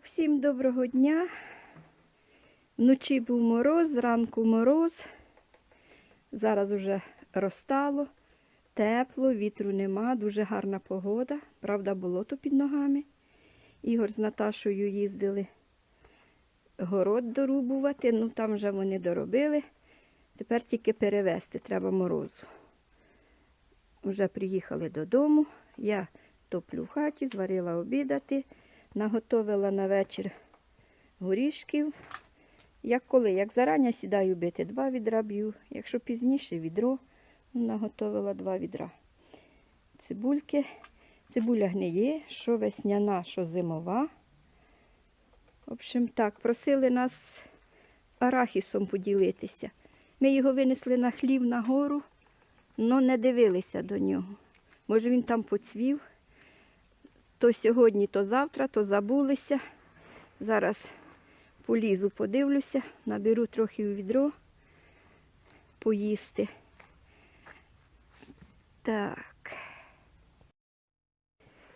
Так, всім доброго дня. Вночі був мороз, зранку мороз. Зараз вже розстало, тепло, вітру нема, дуже гарна погода. Правда, болото під ногами. Ігор з Наташою їздили город дорубувати, ну там вже вони доробили. Тепер тільки перевезти треба морозу. Вже приїхали додому. Я топлю в хаті, зварила обідати, наготовила на вечір горішків. Як коли, як зарання сідаю бити, два відра б'ю, якщо пізніше відро, ну, наготовила два відра. Цибульки, цибуля гниє, що весняна, що зимова. В общем, так, просили нас арахісом поділитися. Ми його винесли на хлів на гору, але не дивилися до нього. Може він там поцвів. То сьогодні, то завтра, то забулися. Зараз полізу, подивлюся, наберу трохи у відро поїсти. Так.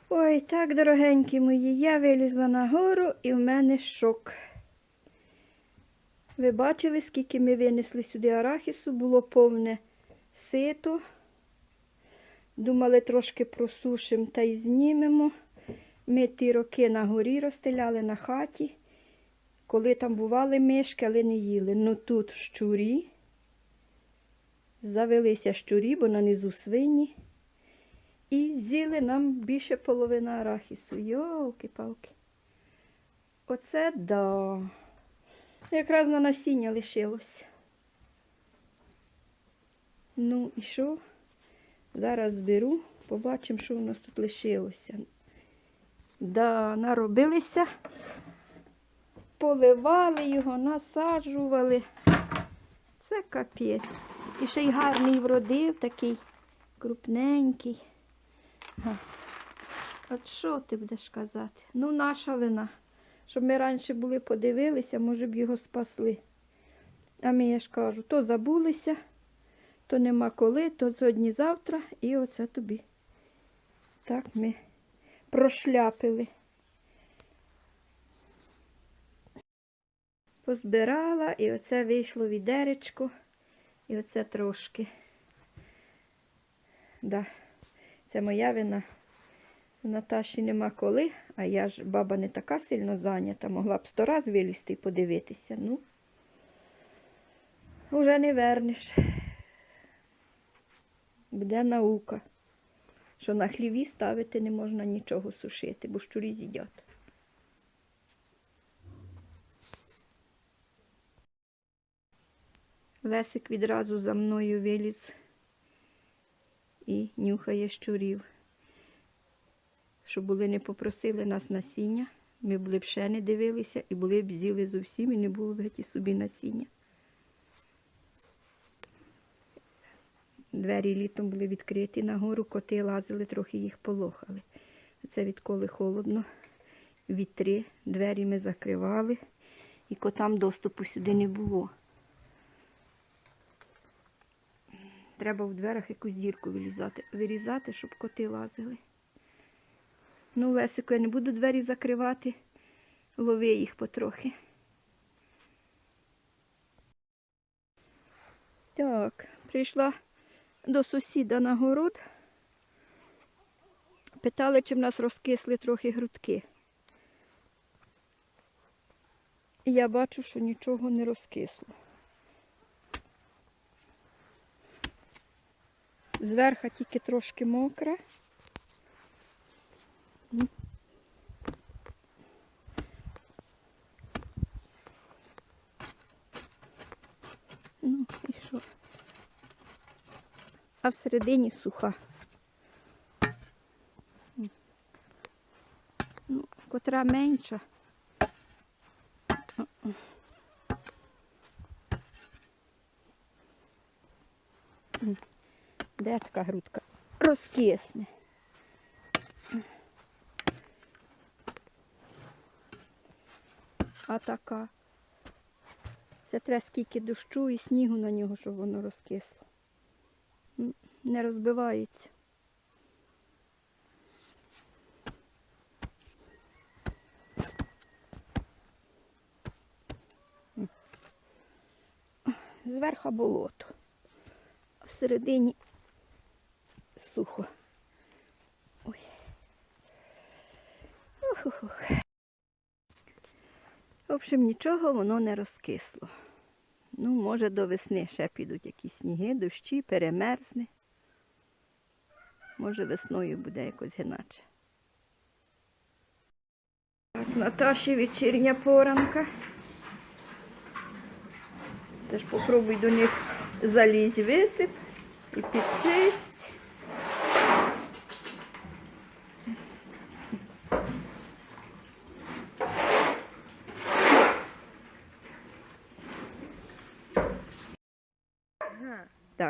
Ой, так, дорогенькі мої, я вилізла на гору і в мене шок. Ви бачили, скільки ми винесли сюди арахісу, було повне сито. Думали, трошки просушимо та й знімемо. Ми ті роки на горі розстеляли на хаті. Коли там бували мишки, але не їли. Ну тут щурі. Завелися щурі, бо на низу свині. І з'їли нам більше половини арахісу. Йолки-палки. Оце да. Якраз на насіння лишилось. Ну і що? Зараз зберу, побачимо, що у нас тут лишилося. Да, наробилися, поливали його, насаджували. Це капець. І ще й гарний вродив, такий крупненький. От що ти будеш казати? Ну, наша вина. Щоб ми раніше були, подивилися, може б його спасли. А ми, я ж кажу, то забулися, то нема коли, то сьогодні завтра, і оце тобі. Так ми прошляпили. Позбирала, і оце вийшло відеречко, і оце трошки. Да, це моя вина. У Наташі нема коли, а я ж баба не така сильно зайнята, могла б сто раз вилізти і подивитися. Ну, вже не вернеш. Буде наука, що на хліві ставити не можна нічого сушити, бо щурі з'їдять. Лесик відразу за мною виліз і нюхає щурів. Щоб були не попросили нас насіння, ми були б ще не дивилися і були б з'їли зовсім і не було б геть і собі насіння. Двері літом були відкриті нагору, коти лазили, трохи їх полохали. Це відколи холодно, вітри, двері ми закривали, і котам доступу сюди не було. Треба в дверях якусь дірку вилізати, вирізати, щоб коти лазили. Ну, Лесику, я не буду двері закривати, лови їх потрохи. Так, прийшла до сусіда на город. Питали, чи в нас розкисли трохи грудки. І я бачу, що нічого не розкисло. Зверха тільки трошки мокре. Ну? А всередині суха. Ну, котра менша. Де така грудка? Розкисне. А така. Це треба скільки дощу і снігу на нього, щоб воно розкисло не розбивається. Зверху болото, а всередині сухо. Ой. Ох-ох-ох. В общем, нічого воно не розкисло. Ну, може, до весни ще підуть якісь сніги, дощі, перемерзне. Може, весною буде якось іначе. Так, Наташі вечірня поранка. Теж попробуй до них залізь висип і підчисть.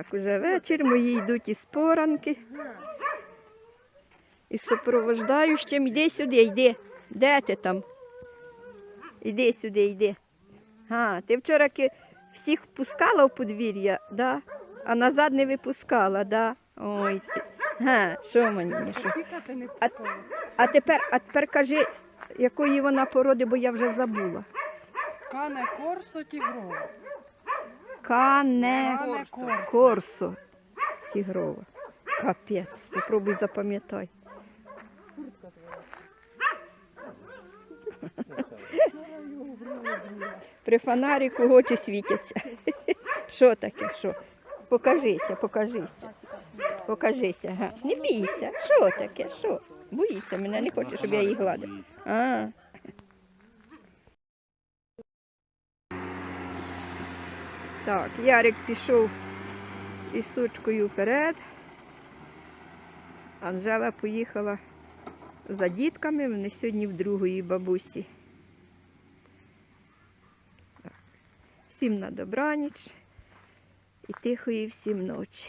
Так, уже вечір, мої йдуть із поранки. Із супровождаючим. Іди сюди, йди. Де ти там? Іди сюди, йди. А, ти вчора всіх впускала в подвір'я, да? а назад не випускала, да? Ой, ти. Га, що мені? Що? А, а, тепер, а тепер кажи, якої вона породи, бо я вже забула. Кане корсо тігрово. Кане корсо. тігрова. Капець, попробуй запам'ятай. При фонарику очі світяться. Що таке? Що? Покажися, покажися. Покажися. Га. Не бійся. Що таке? Що? Боїться мене, не хоче, щоб я її гладила. А. Так, Ярик пішов із сучкою вперед. Анжела поїхала за дітками, вони сьогодні в другої бабусі. Всім на добраніч і тихої всім ночі.